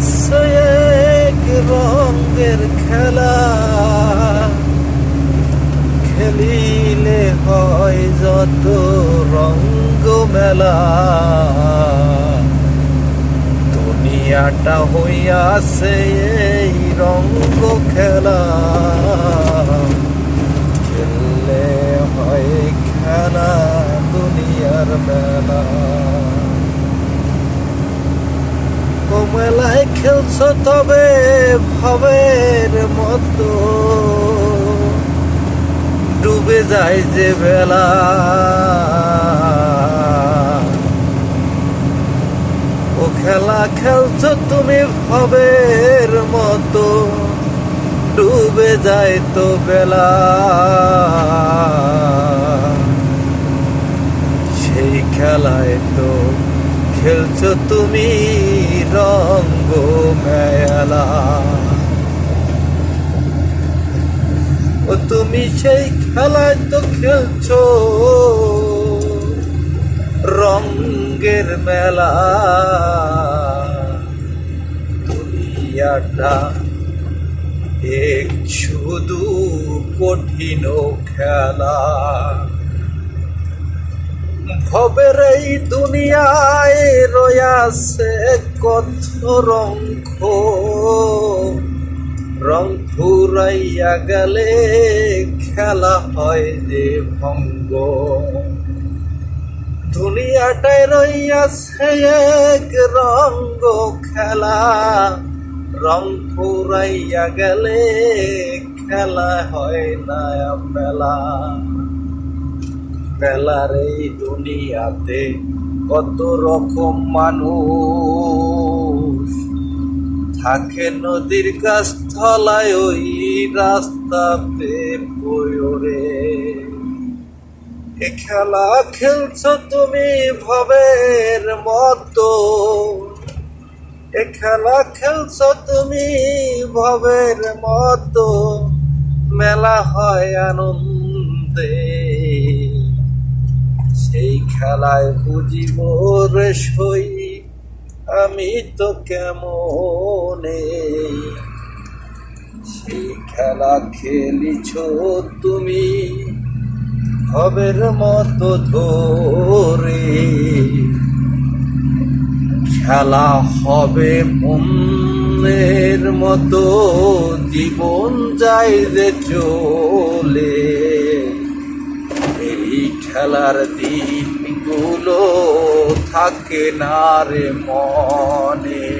আছে এক রঙের খেলা খেলিলে হয় যত রঙ্গ মেলা দুনিয়াটা হইয়াছে এই রঙ্গ খেলা খেললে হয় খেলা দুনিয়ার মেলা ও মেলায় খেলছ তবে ভাবের মতো। ডুবে যায় যে বেলা। ও খেলা খেলছ তুমি ভাবের মতো। ডুবে যায় তো বেলা। সেই খেলায় তো খেলছো তুমি রঙ্গ মেলা ও তুমি সেই খেলায় তো খেলছো রঙ্গের মেলা। দুনিয়াটা এক শুধু কঠিন খেলা। ভবের এই দুনিয়ায় রয়াছে কত রঙ্গ রং ফুরাইয়া গেলে খেলা হয় যে ভঙ্গ। দুনিয়াটায় রইয়াছে এক রঙ্গ খেলা। রং ফুরাইয়া গেলে খেলা হয় না মেলা। বেলার এই দুনিয়াতে কত রকম মানুষ। থাকে নদীর কাছ থলায় ওই রাস্তাতে পয়রে এ খেলা খেলছ তুমি ভবের মতো। এ খেলা খেলছ তুমি ভবের মতো। মেলা হয় আনন্দে। সেই খেলায় বুঝিব রে সই, আমি তো কেমনে সেই খেলা খেলিছ তুমি, হবের মতো ধরে। খেলা হবে মনের মতো, জীবন যায় যে চলে। খেলার দিনগুলো থাকে না রে মনে।